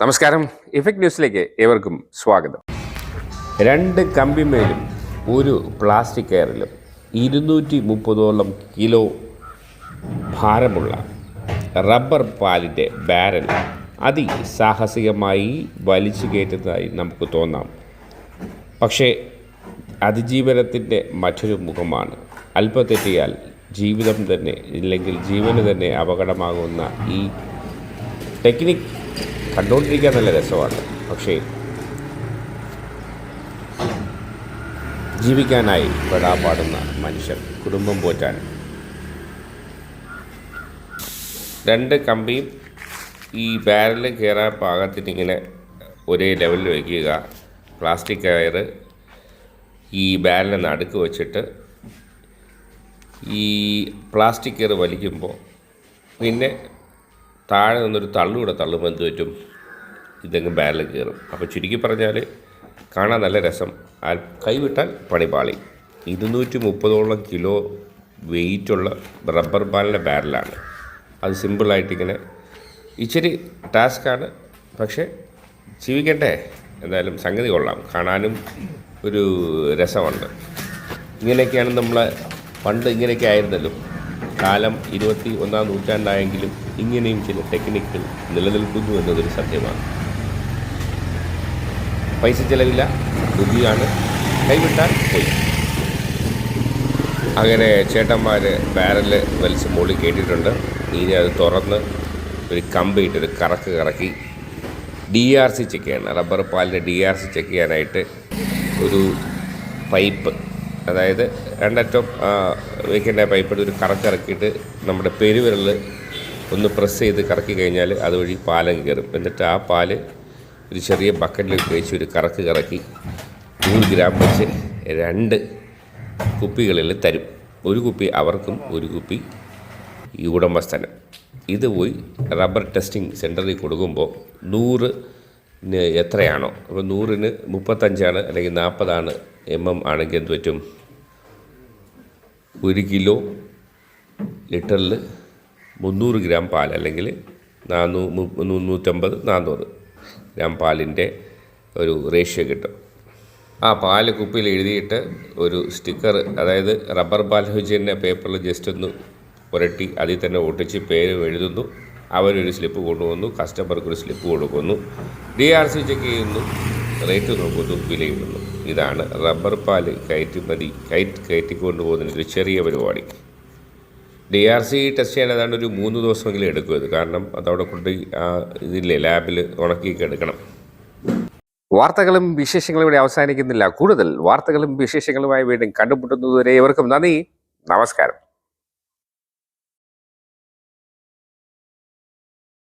നമസ്കാരം. ഇഫക്ട് ന്യൂസിലേക്ക് ഏവർക്കും സ്വാഗതം. രണ്ട് കമ്പിമേലും ഒരു പ്ലാസ്റ്റിക് കയറിലും ഇരുന്നൂറ്റി മുപ്പതോളം കിലോ ഭാരമുള്ള റബ്ബർ പാലിന്റെ ബാരൽ അതിസാഹസികമായി വലിച്ചു കയറ്റുന്നതായി നമുക്ക് തോന്നാം. പക്ഷേ അതിജീവനത്തിന്റെ മറ്റൊരു മുഖമാണ്. അല്പത്തെറ്റിയാൽ ജീവിതം തന്നെ ഇല്ലെങ്കിൽ ജീവന് തന്നെ അപകടമാകുന്ന ഈ ടെക്നിക് കണ്ടുകൊണ്ടിരിക്കാൻ നല്ല രസമാണ്. പക്ഷേ ജീവിക്കാനായി പെടാപ്പാടുന്ന മനുഷ്യർ കുടുംബം പോറ്റാൻ. രണ്ട് കമ്പിയും ഈ ബാരലിൽ കയറാൻ പാകത്തിന് ഇങ്ങനെ ഒരേ ലെവലിൽ വയ്ക്കുക പ്ലാസ്റ്റിക് കയർ ഈ ബാരലിൽ നടുക്ക് വെച്ചിട്ട് ഈ പ്ലാസ്റ്റിക് കയർ വലിക്കുമ്പോൾ പിന്നെ താഴെ നിന്നൊരു തള്ളുകൂടെ തള്ളുമ്പോൾ എന്ത് പറ്റും? ഇതങ്ങ് ബാലിൽ കയറും. അപ്പോൾ ചുരുക്കി പറഞ്ഞാൽ കാണാൻ നല്ല രസം. കൈവിട്ടാൽ പണിപാളി ഇരുന്നൂറ്റി മുപ്പതോളം കിലോ വെയിറ്റുള്ള റബ്ബർ ബാലിന്റെ ബാരലാണ് അത് സിമ്പിളായിട്ടിങ്ങനെ ഇച്ചിരി ടാസ്ക്കാണ്. പക്ഷേ ജീവിക്കട്ടെ. എന്തായാലും സംഗതി കൊള്ളാം. കാണാനും ഒരു രസമുണ്ട്. ഇങ്ങനെയൊക്കെയാണ് നമ്മളെ പണ്ട് ഇങ്ങനെയൊക്കെ ആയിരുന്നല്ലോ. കാലം ഇരുപത്തി ഒന്നാം നൂറ്റാണ്ടായെങ്കിലും ഇങ്ങനെയും ചില ടെക്നിക്കുകൾ നിലനിൽക്കുന്നു എന്നതൊരു സത്യമാണ്. പൈസ ചിലവില്ല ബുദ്ധിയാണ് കൈവിട്ടാൽ പോയി. അങ്ങനെ ചേട്ടന്മാർ ബാരൽ വലിച്ച് മുകളിൽ കേട്ടിട്ടുണ്ട് ഇനി അത് തുറന്ന് ഒരു കമ്പിയിട്ട് ഒരു കറക്ക് കറക്കി ഡി ആർ സി ചെക്ക് ചെയ്യണം. റബ്ബർ പാലിന്റെ ഡി ആർ സി ചെക്ക് ചെയ്യാനായിട്ട് ഒരു പൈപ്പ് അതായത് രണ്ടറ്റം വെക്കേണ്ട പൈപ്പ് എടുത്ത് ഒരു കറക്കിറക്കിയിട്ട് നമ്മുടെ പെരുവിരൽ ഒന്ന് പ്രസ് ചെയ്ത് കറക്കി കഴിഞ്ഞാൽ അതുവഴി പാലം കയറും. എന്നിട്ട് ആ പാൽ ഒരു ചെറിയ ബക്കറ്റിൽ കഴിച്ച് ഒരു കറക്ക് കറക്കി നൂറ് ഗ്രാം വെച്ച് രണ്ട് കുപ്പികളിൽ തരും. ഒരു കുപ്പി അവർക്കും ഒരു കുപ്പി ഈ ഉടമസ്ഥനം. ഇത് പോയി റബ്ബർ ടെസ്റ്റിംഗ് സെന്ററിൽ കൊടുക്കുമ്പോൾ നൂറിന് എത്രയാണോ? അപ്പോൾ നൂറിന് മുപ്പത്തഞ്ചാണ് അല്ലെങ്കിൽ നാൽപ്പതാണ് എം എം ആണെങ്കിൽ എന്ത് പറ്റും? ഒരു കിലോ ലിറ്ററിൽ മുന്നൂറ് ഗ്രാം പാൽ അല്ലെങ്കിൽ നാനൂ മുന്നൂറ്റമ്പത് നാനൂറ് ഗ്രാം പാലിന്റെ ഒരു റേഷ്യോ കിട്ടും. ആ പാൽ കുപ്പിയിൽ എഴുതിയിട്ട് ഒരു സ്റ്റിക്കർ അതായത് റബ്ബർ പാൽ ഹുജീന്റെ പേപ്പറിൽ ജസ്റ്റ് ഒന്ന് പുരട്ടി അതിൽ തന്നെ ഒട്ടിച്ച് പേര് എഴുതുന്നു. അവരൊരു സ്ലിപ്പ് കൊണ്ടുവന്നു കസ്റ്റമർക്ക് ഒരു സ്ലിപ്പ് കൊടുക്കുന്നു. ഡി ആർ സി ചെക്ക് ചെയ്യുന്നു റേറ്റ് നോക്കുന്നു വിലയിടുന്നു. ഇതാണ് റബ്ബർ പാൽ കയറ്റുമതി കയറ്റ് കയറ്റിക്കൊണ്ടു പോകുന്നതിന് ഒരു ചെറിയ പരിപാടി. ഡി ആർ സി ടെസ്റ്റ് ചെയ്യാൻ ഏതാണ്ട് ഒരു മൂന്ന് ദിവസമെങ്കിലും എടുക്കും ഇത്. കാരണം അതവിടെ കൊണ്ട് ആ ഇതില്ലേ ലാബിൽ ഉണക്കിയൊക്കെ എടുക്കണം. വാർത്തകളും വിശേഷങ്ങളും ഇവിടെ അവസാനിക്കുന്നില്ല. കൂടുതൽ വാർത്തകളും വിശേഷങ്ങളുമായി വീണ്ടും കണ്ടുമുട്ടുന്നതുവരെ ഇവർക്കും നന്ദി. നമസ്കാരം.